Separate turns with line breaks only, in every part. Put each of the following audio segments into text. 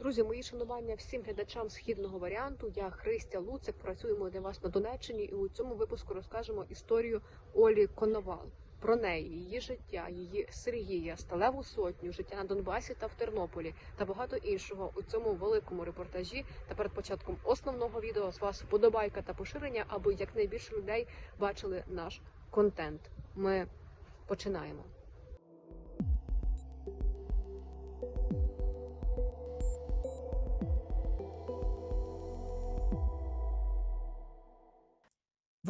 Друзі, мої шанування всім глядачам східного варіанту. Я Христя Луцик. Працюємо для вас на Донеччині, і у цьому випуску розкажемо історію Олі Коновал. Про неї, її життя, її Сергія, сталеву сотню, життя на Донбасі та в Тернополі та багато іншого у цьому великому репортажі. Та перед початком основного відео з вас вподобайка та поширення, аби якнайбільше людей бачили наш контент. Ми починаємо.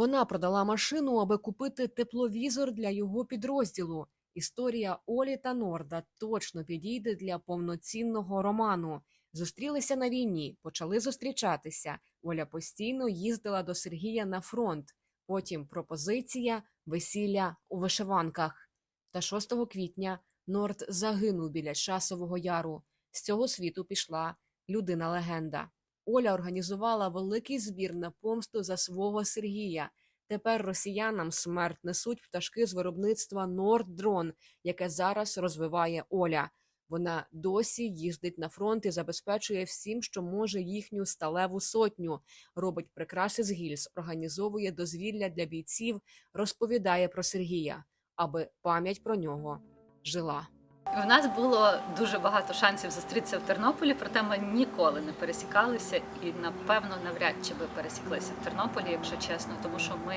Вона продала машину, аби купити тепловізор для його підрозділу. Історія Олі та Норда точно підійде для повноцінного роману. Зустрілися на війні, почали зустрічатися. Оля постійно їздила до Сергія на фронт. Потім пропозиція, весілля у вишиванках. Та 6 квітня Норд загинув біля часового яру. З цього світу пішла людина-легенда. Оля організувала великий збір на помсту за свого Сергія. Тепер росіянам смерть несуть пташки з виробництва Норддрон, яке зараз розвиває Оля. Вона досі їздить на фронт і забезпечує всім, що може їхню сталеву сотню, робить прикраси з гільз, організовує дозвілля для бійців, розповідає про Сергія, аби пам'ять про нього жила.
У нас було дуже багато шансів зустрітися в Тернополі, проте ми ніколи не пересікалися і, напевно, навряд чи би пересіклися в Тернополі, якщо чесно, тому що ми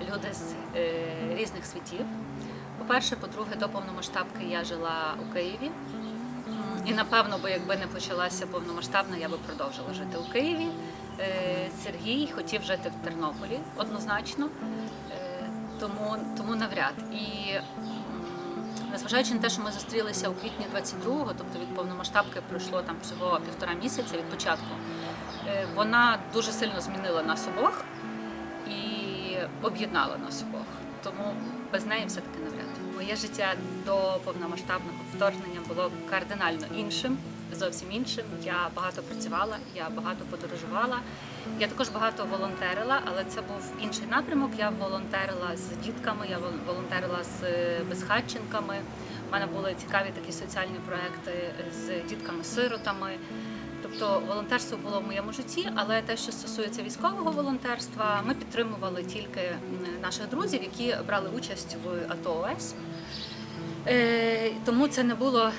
люди з е, різних світів. По-перше, по-друге, до повномасштабки я жила у Києві. І напевно, бо якби не почалася повномасштабна, я би продовжила жити у Києві. Е, Сергій хотів жити в Тернополі однозначно, Е, тому, тому навряд. І незважаючи на те, що ми зустрілися у квітні 22-го, тобто від повномасштабки пройшло там всього півтора місяця від початку, е, вона дуже сильно змінила нас обох і об'єднала нас обох. Тому без неї все-таки навряд. Моє життя до повномасштабного вторгнення було кардинально іншим, зовсім іншим. Я багато працювала, я багато подорожувала. Я також багато волонтерила, але це був інший напрямок. Я волонтерила з дітками, я волонтерила з е, безхатченками. У мене були цікаві такі соціальні проекти з дітками-сиротами. Тобто волонтерство було в моєму житті, але те, що стосується військового волонтерства, ми підтримували тільки наших друзів, які брали участь в АТО ОС. Е, тому це не було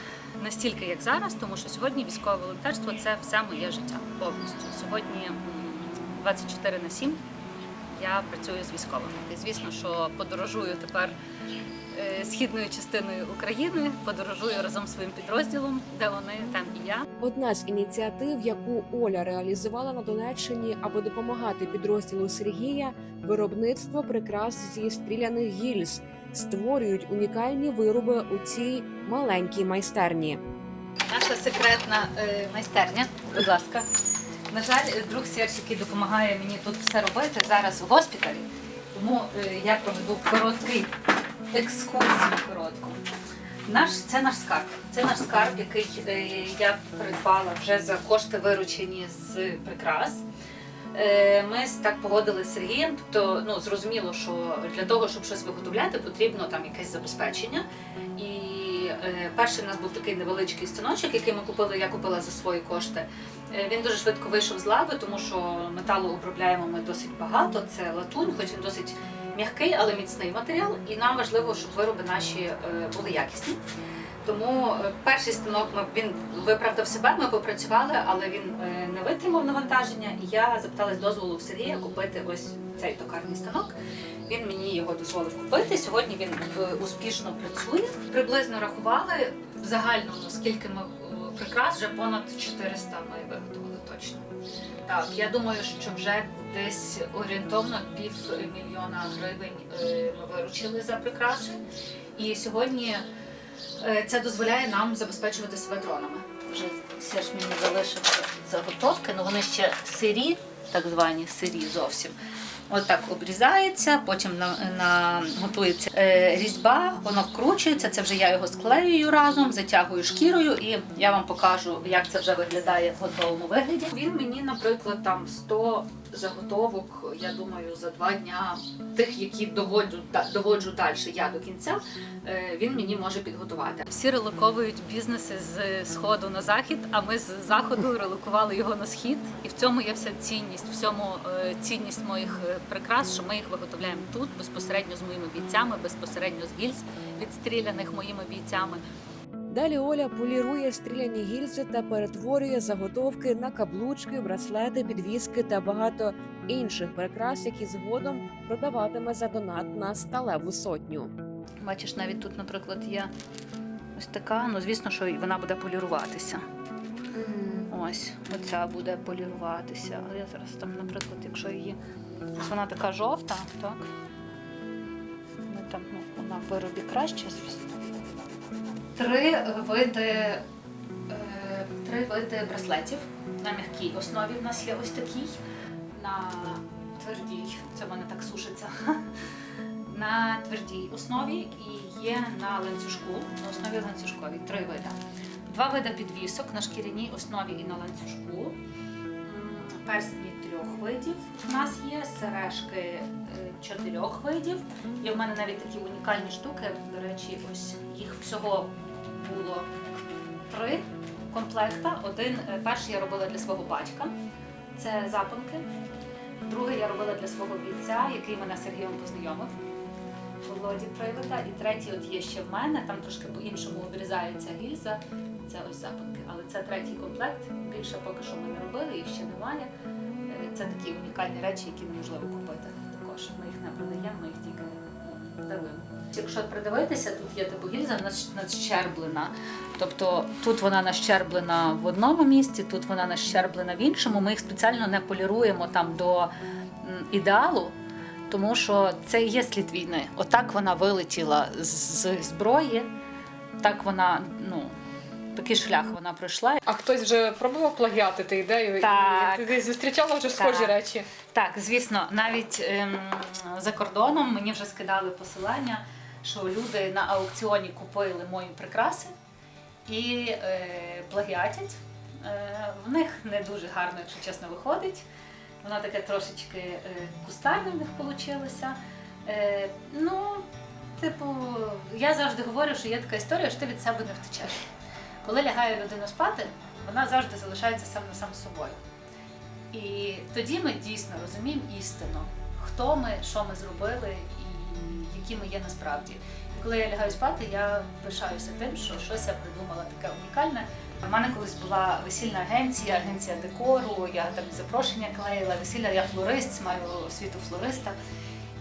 настільки, як зараз, тому що сьогодні військове волонтерство це все моє життя повністю. Сьогодні м, 24 на 7 я працюю з військовими. І звісно, що подорожую тепер е, східною частиною України, подорожую разом зі своїм підрозділом, де вони, там і я.
Одна з ініціатив, яку Оля реалізувала на Донеччині, аби допомагати підрозділу Сергія, виробництво прикрас зі стріляних гільз створюють унікальні вироби у цій маленькій майстерні.
Наша секретна е, майстерня, будь ласка. На жаль, друг Серж, який допомагає мені тут все робити, зараз в госпіталі. Тому е, я проведу короткий екскурсію коротку. Наш, це наш скарб. Це наш скарб, який е, я придбала вже за кошти виручені з прикрас. Е, Ми так погодилися з Сергієм. Тобто, ну зрозуміло, що для того, щоб щось виготовляти, потрібно там якесь забезпечення. І е, перший у нас був такий невеличкий станочок, який ми купили, я купила за свої кошти. Е, Він дуже швидко вийшов з лави, тому що металу обробляємо ми досить багато. Це латунь, хоч він досить м'який, але міцний матеріал. І нам важливо, щоб вироби наші були якісні. Тому е, перший станок він виправдав себе. Ми попрацювали, але він е, не витримав навантаження. І я запиталась дозволу в Сергія купити ось цей токарний станок. Він мені його дозволив купити. Сьогодні він успішно працює. Приблизно рахували в загальному, скільки ми е, прикрас, вже понад 400 ми виготовили точно. Так, я думаю, що вже десь орієнтовно пів мільйона гривень ми виручили за прикраси. І сьогодні це дозволяє нам забезпечувати себе дронами. Вже Серж мені залишив заготовки, але вони ще сирі, так звані сирі зовсім. Отак обрізається, потім на, на, готується е, різьба, воно вкручується. Це вже я його склеюю разом, затягую шкірою, і я вам покажу, як це вже виглядає в готовому вигляді. Він мені, наприклад, там 100 заготовок, я думаю, за два дня тих, які доводжу, доводжу далі я до кінця, е, він мені може підготувати. Всі релоковують бізнеси з сходу на захід, а ми з заходу релокували його на схід. І в цьому є вся цінність, в цьому е, цінність моїх е, прикрас, що ми їх виготовляємо тут безпосередньо з моїми бійцями, безпосередньо з гільз, відстріляних моїми бійцями.
Далі Оля полірує стріляні гільзи та перетворює заготовки на каблучки, браслети, підвіски та багато інших прикрас, які згодом продаватиме за донат на сталеву сотню.
Бачиш, навіть тут, наприклад, є ось така. Ну, звісно, що вона буде поліруватися. Ось, оця буде поліруватися. Але я зараз там, наприклад, якщо її. Ось вона така жовта, так? Ми там, ну, вона в виробі краще, звісно. Три види, е, три види браслетів. На м'якій основі в нас є ось такий. На твердій, це в мене так сушиться. На твердій основі і є на ланцюжку, на основі ланцюжковій. Три види. Два види підвісок на шкіряній основі і на ланцюжку. Персні трьох видів у нас є, сережки е, чотирьох видів. І в мене навіть такі унікальні штуки. До речі, ось їх всього було три комплекта. Один е, перший я робила для свого батька. Це запонки. Другий я робила для свого бійця, який мене Сергієм познайомив. Володі Привида. І третій от є ще в мене, там трошки по-іншому обрізається гільза. Це ось запонки. Але це третій комплект. Більше поки що ми не робили, їх ще немає. Е, Це такі унікальні речі, які неможливо купити. Також ми їх не продаємо, ми їх тільки ну, даруємо. Якщо придивитися, тут є типу гільза нащерблена. Тобто тут вона нащерблена в одному місці, тут вона нащерблена в іншому. Ми їх спеціально не поліруємо там до ідеалу, тому що це і є слід війни. Отак вона вилетіла з з зброї, так вона, ну, такий шлях вона пройшла.
А хтось вже пробував плагіатити ідею?
Так.
І ти зустрічала вже схожі
Так.
речі?
Так, звісно, навіть ем, за кордоном мені вже скидали посилання, що люди на аукціоні купили мої прикраси і е, плагіатять. Е, в них не дуже гарно, якщо чесно, виходить. Воно таке трошечки е, кустарне в них вийшло. Е, ну, типу, я завжди говорю, що є така історія, що ти від себе не втечеш. Коли лягає людина спати, вона завжди залишається сам на сам з собою. І тоді ми дійсно розуміємо істину, хто ми, що ми зробили і які ми є насправді. І коли я лягаю спати, я пишаюся тим, що щось я придумала таке унікальне. У мене колись була весільна агенція, агенція декору, я там запрошення клеїла, весілля, я флорист, маю освіту флориста.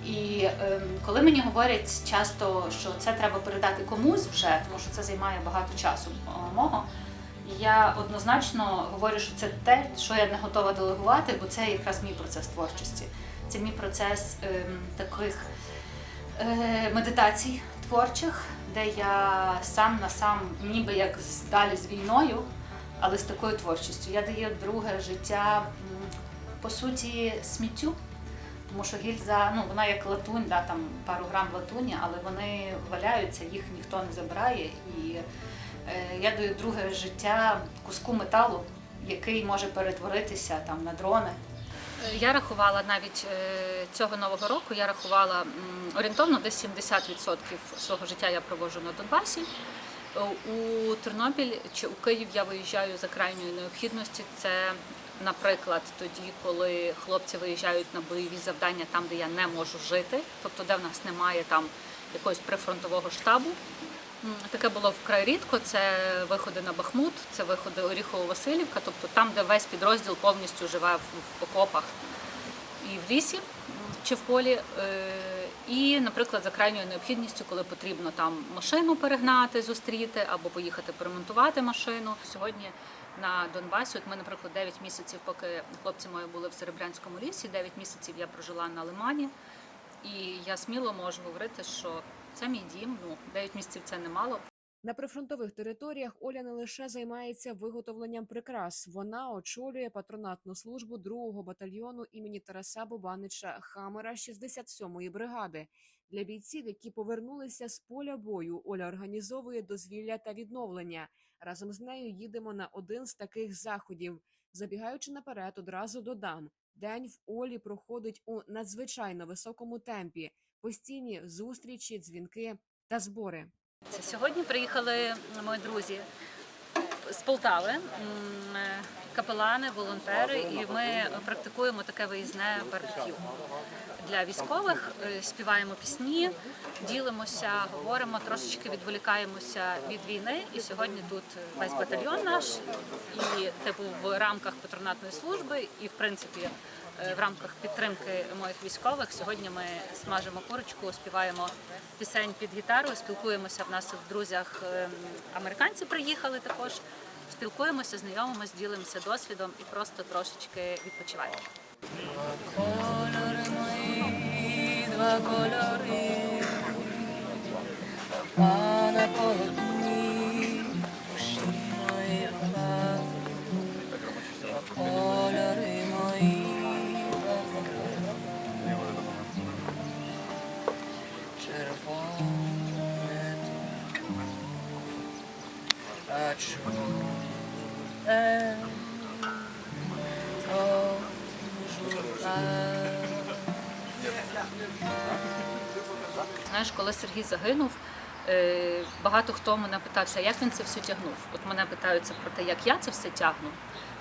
І ем, коли мені говорять часто, що це треба передати комусь вже, тому що це займає багато часу е, мого, я однозначно говорю, що це те, що я не готова делегувати, бо це якраз мій процес творчості. Це мій процес ем, таких е, медитацій творчих, де я сам на сам, ніби як далі з війною, але з такою творчістю. Я даю друге життя, по суті, сміттю. Тому що гільза, ну вона як латунь, да, там пару грам латуні, але вони валяються, їх ніхто не забирає. І е, я даю друге життя куску металу, який може перетворитися там на дрони. Я рахувала навіть е, цього нового року, я рахувала орієнтовно десь 70% свого життя я проводжу на Донбасі. Е, У Тернопіль чи у Київ я виїжджаю за крайньої необхідності. Це, наприклад, тоді, коли хлопці виїжджають на бойові завдання там, де я не можу жити, тобто де в нас немає там якогось прифронтового штабу. Таке було вкрай рідко. Це виходи на Бахмут, це виходи Оріхово-Василівка, тобто там, де весь підрозділ повністю живе в, окопах і в лісі чи в полі. Е, І, наприклад, за крайньою необхідністю, коли потрібно там машину перегнати, зустріти або поїхати поремонтувати машину. Сьогодні на Донбасі, от ми, наприклад, 9 місяців, поки хлопці мої були в Серебрянському лісі, 9 місяців я прожила на Лимані. І я сміло можу говорити, що це мій дім. Ну, 9 місяців це немало.
На прифронтових територіях Оля не лише займається виготовленням прикрас, вона очолює патронатну службу 2-го батальйону імені Тараса Бобанича Хамера 67-ї бригади. Для бійців, які повернулися з поля бою, Оля організовує дозвілля та відновлення. Разом з нею їдемо на один з таких заходів. Забігаючи наперед, одразу додам: день в Олі проходить у надзвичайно високому темпі, постійні зустрічі, дзвінки та збори.
Сьогодні приїхали мої друзі з Полтави, капелани, волонтери, і ми практикуємо таке виїзне барбекю для військових. Е, Співаємо пісні, ділимося, говоримо, трошечки відволікаємося від війни. І сьогодні тут весь батальйон наш, і типу в рамках патронатної служби, і в принципі. е, В рамках підтримки моїх військових сьогодні ми смажимо курочку, співаємо пісень під гітару, спілкуємося. В нас в друзях ем, американці приїхали також. Спілкуємося, знайомимося, ділимося досвідом і просто трошечки відпочиваємо.
Два кольори, а на полотні душі. Два кольори мої. Червоне а чорне
Знаєш, коли Сергій загинув, е, багато хто мене питався, як він це все тягнув. От мене питаються про те, як я це все тягну,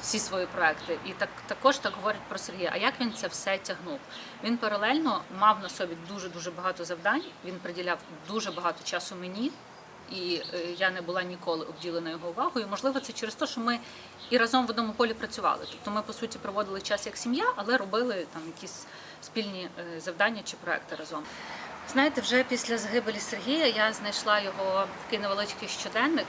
всі свої проекти. І так також так говорять про Сергія. А як він це все тягнув? Він паралельно мав на собі дуже дуже багато завдань. Він приділяв дуже багато часу мені. І е, я не була ніколи обділена його увагою. Можливо, це через те, що ми і разом в одному полі працювали. Тобто ми по суті проводили час як сім'я, але робили там якісь спільні е, завдання чи проекти разом. Знаєте, вже після загибелі Сергія я знайшла його такий невеличкий щоденник,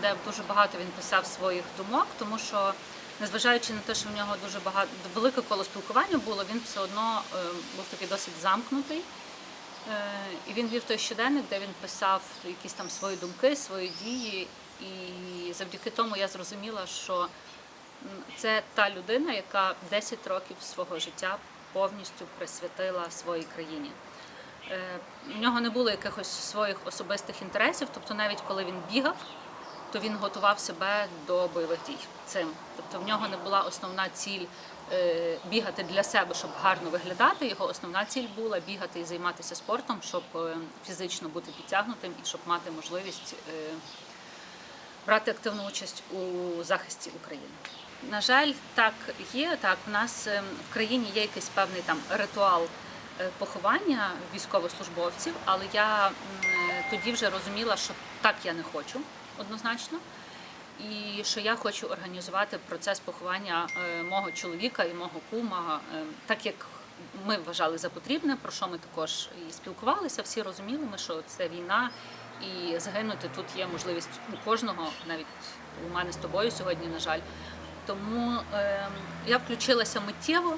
де дуже багато він писав своїх думок, тому що, незважаючи на те, що в нього дуже багато велике коло спілкування було, він все одно е, був такий досить замкнутий. Е, І він вів той щоденник, де він писав якісь там свої думки, свої дії. І завдяки тому я зрозуміла, що це та людина, яка 10 років свого життя повністю присвятила своїй країні. Е, В нього не було якихось своїх особистих інтересів, тобто навіть коли він бігав, то він готував себе до бойових дій цим. Тобто в нього не була основна ціль е, бігати для себе, щоб гарно виглядати. Його основна ціль була бігати і займатися спортом, щоб е, фізично бути підтягнутим і щоб мати можливість е, брати активну участь у захисті України. На жаль, так є. Так, у нас е, в країні є якийсь певний там ритуал е, поховання військовослужбовців, але я е, тоді вже розуміла, що так я не хочу однозначно. І що я хочу організувати процес поховання е, мого чоловіка і мого кума, е, так як ми вважали за потрібне, про що ми також і спілкувалися. Всі розуміли, ми, що це війна, і загинути тут є можливість у кожного, навіть у мене з тобою сьогодні, на жаль. Тому е, я включилася миттєво.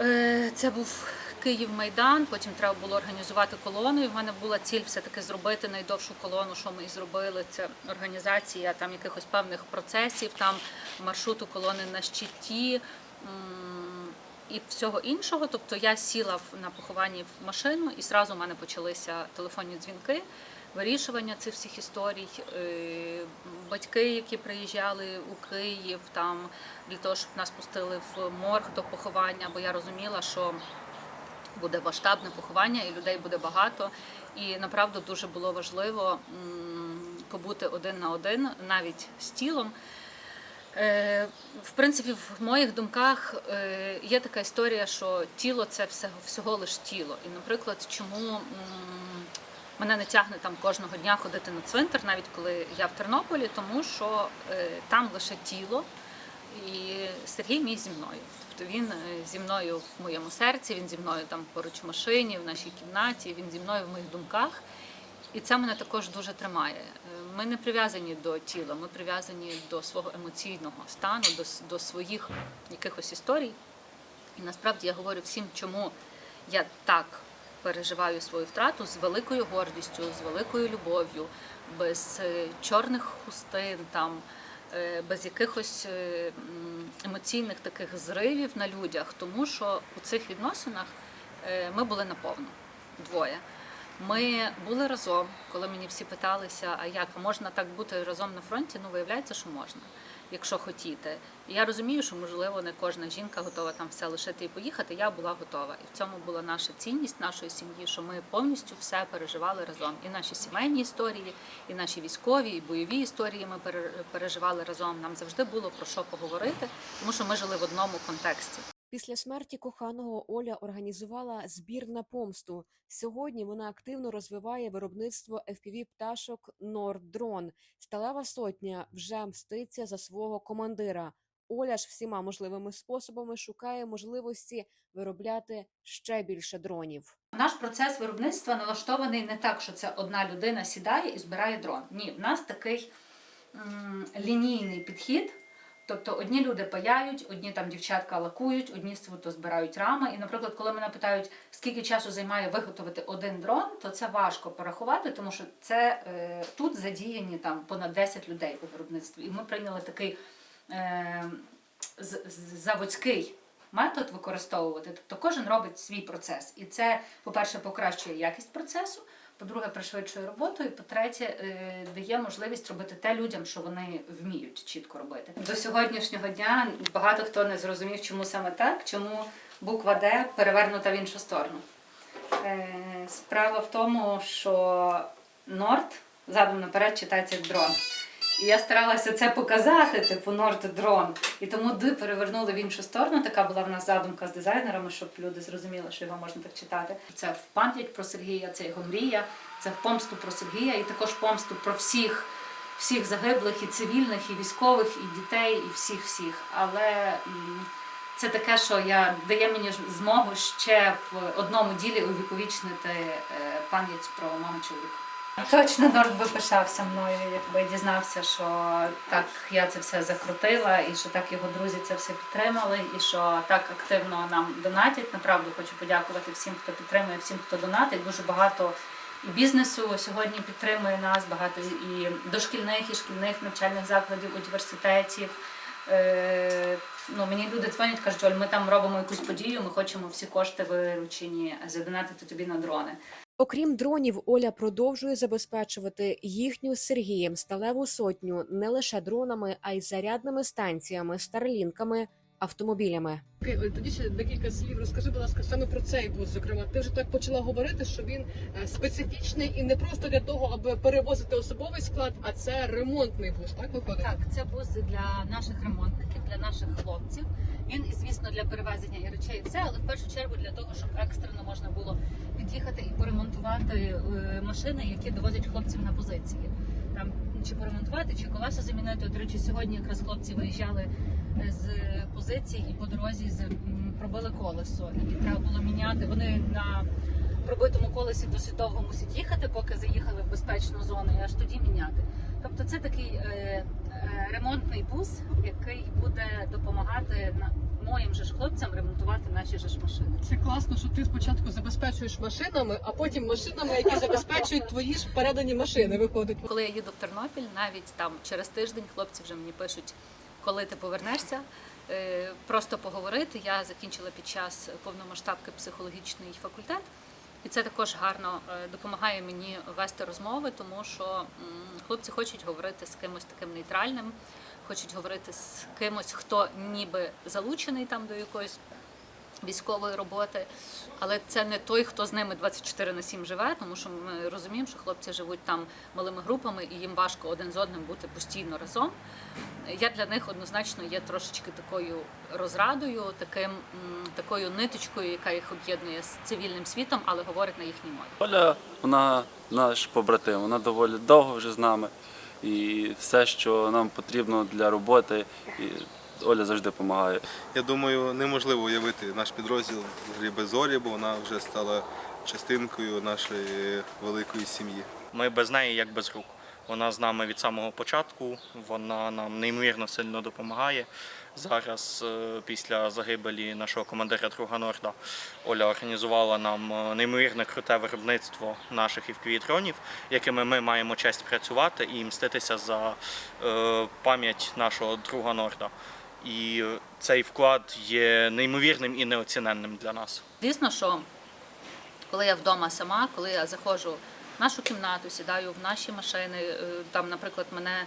Е, Це був Київ Майдан. Потім треба було організувати колону. І в мене була ціль все-таки зробити найдовшу колону, що ми і зробили. Це організація там якихось певних процесів, там маршруту колони на щиті. І всього іншого, тобто я сіла на похованні в машину, і зразу в мене почалися телефонні дзвінки, вирішування цих всіх історій. Е, Батьки, які приїжджали у Київ, там для того, щоб нас пустили в морг до поховання, бо я розуміла, що буде масштабне поховання і людей буде багато. І направду дуже було важливо побути один на один, навіть з тілом. Е, В принципі, в моїх думках е, є така історія, що тіло це всього лиш тіло. І, наприклад, чому мене не тягне там кожного дня ходити на цвинтар, навіть коли я в Тернополі, тому що е, там лише тіло, і Сергій мій зі мною. Тобто він е, зі мною в моєму серці, він зі мною там поруч в машині, в нашій кімнаті, він зі мною в моїх думках. І це мене також дуже тримає. Е, Ми не прив'язані до тіла, ми прив'язані до свого емоційного стану, до, до своїх якихось історій. І насправді я говорю всім, чому я так переживаю свою втрату з великою гордістю, з великою любов'ю, без е, чорних хустин, там, без якихось е, емоційних таких зривів на людях, тому що у цих відносинах е, ми були наповну двоє. Ми були разом, коли мені всі питалися, а як можна так бути разом на фронті? Ну, виявляється, що можна, якщо хотіти. Я розумію, що можливо не кожна жінка готова там все лишити і поїхати. Я була готова. І в цьому була наша цінність нашої сім'ї, що ми повністю все переживали разом. І наші сімейні історії, і наші військові, і бойові історії ми пере- переживали разом. Нам завжди було про що поговорити, тому що ми жили в одному контексті.
Після смерті коханого Оля організувала збір на помсту. Сьогодні вона активно розвиває виробництво fpv пташок Нордрон. Сталева сотня вже мститься за свого командира. Оля ж всіма можливими способами шукає можливості виробляти ще більше дронів.
Наш процес виробництва налаштований не так, що це одна людина сідає і збирає дрон. Ні, в нас такий м, лінійний підхід. Тобто одні люди паяють, одні там дівчатка лакують, одні свото збирають рами. І, наприклад, коли мене питають, скільки часу займає виготовити один дрон, то це важко порахувати, тому що це е, тут задіяні там понад 10 людей у виробництві. І ми прийняли такий е, заводський метод використовувати. Тобто кожен робить свій процес. І це, по-перше, покращує якість процесу, по-друге, пришвидшує роботу, і по-третє, е, дає можливість робити те людям, що вони вміють чітко робити. До сьогоднішнього дня багато хто не зрозумів, чому саме так, чому буква Д перевернута в іншу сторону. Е, Справа в тому, що Норд задом наперед читається як дрон. І я старалася це показати, типу Норд дрон. І тому Д перевернули в іншу сторону. Така була в нас задумка з дизайнерами, щоб люди зрозуміли, що його можна так читати. Це в пам'ять про Сергія, це його мрія, це в помсту про Сергія, і також помсту про всіх, всіх загиблих, і цивільних, і військових, і дітей, і всіх всіх. Але це таке, що я дає мені змогу ще в одному ділі увіковічнити е, пам'ять про мого чоловіка. Точно Норд би пишався мною, якби дізнався, що так я це все закрутила, і що так його друзі це все підтримали, і що так активно нам донатять. Направду хочу подякувати всім, хто підтримує, всім, хто донатить. Дуже багато і бізнесу сьогодні підтримує нас, багато і дошкільних, і шкільних навчальних закладів, університетів. Е, ну, мені люди дзвонять, кажуть, Оль, ми там робимо якусь подію, ми хочемо всі кошти виручені задонатити тобі на дрони.
Окрім дронів, Оля продовжує забезпечувати їхню з Сергієм сталеву сотню не лише дронами, а й зарядними станціями, старлінками, автомобілями.
Окей, тоді ще декілька слів. Розкажи, будь ласка, саме про цей бус. Зокрема, ти вже так почала говорити, що він е, специфічний і не просто для того, аби перевозити особовий склад, а це ремонтний бус. Так виходить?
Так, це бус для наших ремонтників, для наших хлопців. Він, звісно, для перевезення і речей, і все, але в першу чергу для того, щоб екстрено можна було під'їхати і поремонтувати е, машини, які довозять хлопців на позиції. Там чи поремонтувати, чи колеса замінити. До речі, сьогодні якраз хлопці виїжджали е, з позицій і по дорозі пробили колесо, і треба було міняти. Вони на пробитому колесі досить довго мусять їхати, поки заїхали в безпечну зону, і аж тоді міняти. Тобто це такий е, ремонтний бус, який буде допомагати на моїм же ж хлопцям ремонтувати наші же ж машини.
Це класно, що ти спочатку забезпечуєш машинами, а потім машинами, які забезпечують твої ж передані машини. Виходить.
Коли я їду в Тернопіль, навіть там через тиждень хлопці вже мені пишуть, коли ти повернешся. Е, Просто поговорити. Я закінчила під час повномасштабки психологічний факультет, і це також гарно е, допомагає мені вести розмови, тому що хлопці хочуть говорити з кимось таким нейтральним, хочуть говорити з кимось, хто ніби залучений там до якоїсь військової роботи, але це не той, хто з ними 24 на 7 живе, тому що ми розуміємо, що хлопці живуть там малими групами і їм важко один з одним бути постійно разом. Я для них однозначно є трошечки такою розрадою, таким такою ниточкою, яка їх об'єднує з цивільним світом, але говорить на їхній мові.
Оля, вона наш побратим, вона доволі довго вже з нами. І все, що нам потрібно для роботи, Оля завжди допомагає.
Я думаю, неможливо уявити наш підрозділ взагалі без Олі, бо вона вже стала частинкою нашої великої сім'ї.
Ми без неї як без рук. Вона з нами від самого початку, вона нам неймовірно сильно допомагає. Зараз, е, після загибелі нашого командира друга Норда, Оля організувала нам е, неймовірне круте виробництво наших FPV-дронів, якими ми маємо честь працювати і мститися за е, пам'ять нашого друга Норда. І цей вклад є неймовірним і неоціненним для нас.
Звісно, що коли я вдома сама, коли я заходжу в нашу кімнату, сідаю в наші машини, е, там, наприклад, мене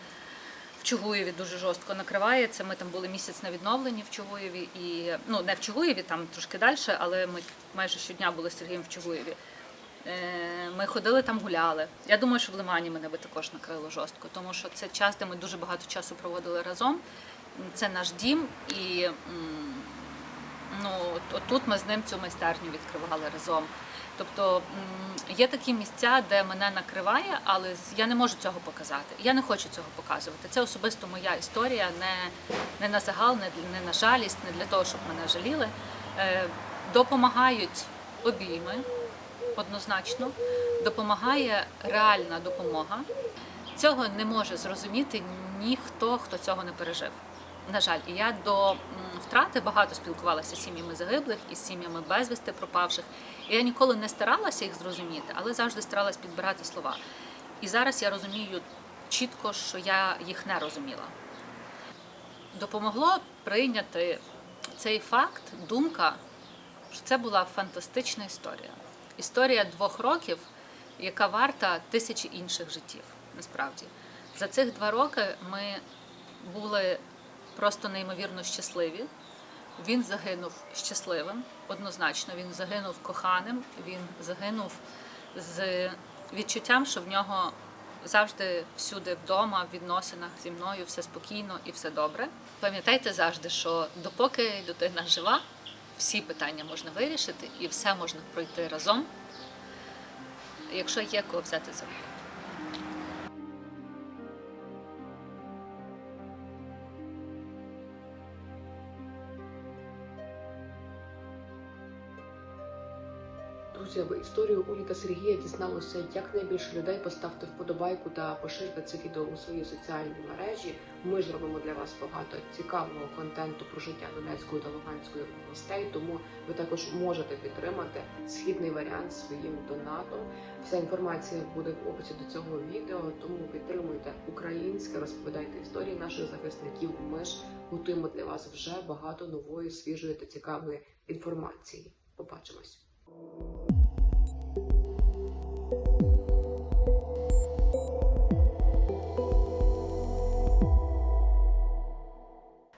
в Чугуєві дуже жорстко накриває. Це ми там були місяць на відновленні в Чугуєві, і ну не в Чугуєві, там трошки далі, але ми майже щодня були з Сергієм в Чугуєві. Е, Ми ходили там, гуляли. Я думаю, що в Лимані мене би також накрило жорстко, тому що це час, де ми дуже багато часу проводили разом. Це наш дім, і ну, отут ми з ним цю майстерню відкривали разом. Тобто є такі місця, де мене накриває, але я не можу цього показати. Я не хочу цього показувати. Це особисто моя історія, не, не на загал, не, не на жалість, не для того, щоб мене жаліли. Е, допомагають обійми однозначно, допомагає реальна допомога. Цього не може зрозуміти ніхто, хто цього не пережив. На жаль, я до втрати багато спілкувалася з сім'ями загиблих і з сім'ями безвісти пропавших. Я ніколи не старалася їх зрозуміти, але завжди старалась підбирати слова. І зараз я розумію чітко, що я їх не розуміла. Допомогло прийняти цей факт, думка, що це була фантастична історія. Історія двох років, яка варта тисячі інших життів. Насправді, за цих два роки ми були просто неймовірно щасливі. Він загинув щасливим, однозначно. Він загинув коханим, він загинув з відчуттям, що в нього завжди всюди вдома, в відносинах зі мною все спокійно і все добре. Пам'ятайте завжди, що допоки дитина жива, всі питання можна вирішити і все можна пройти разом, якщо є кого взяти за руку.
Друзі, історію Олі та Сергія дізналося якнайбільше людей. Поставте вподобайку та поширте це відео у свої соціальні мережі. Ми ж робимо для вас багато цікавого контенту про життя Донецької та Луганської областей. Тому ви також можете підтримати східний варіант своїм донатом. Вся інформація буде в описі до цього відео. Тому підтримуйте українське, розповідайте історії наших захисників. Ми ж готуємо для вас вже багато нової, свіжої та цікавої інформації. Побачимось.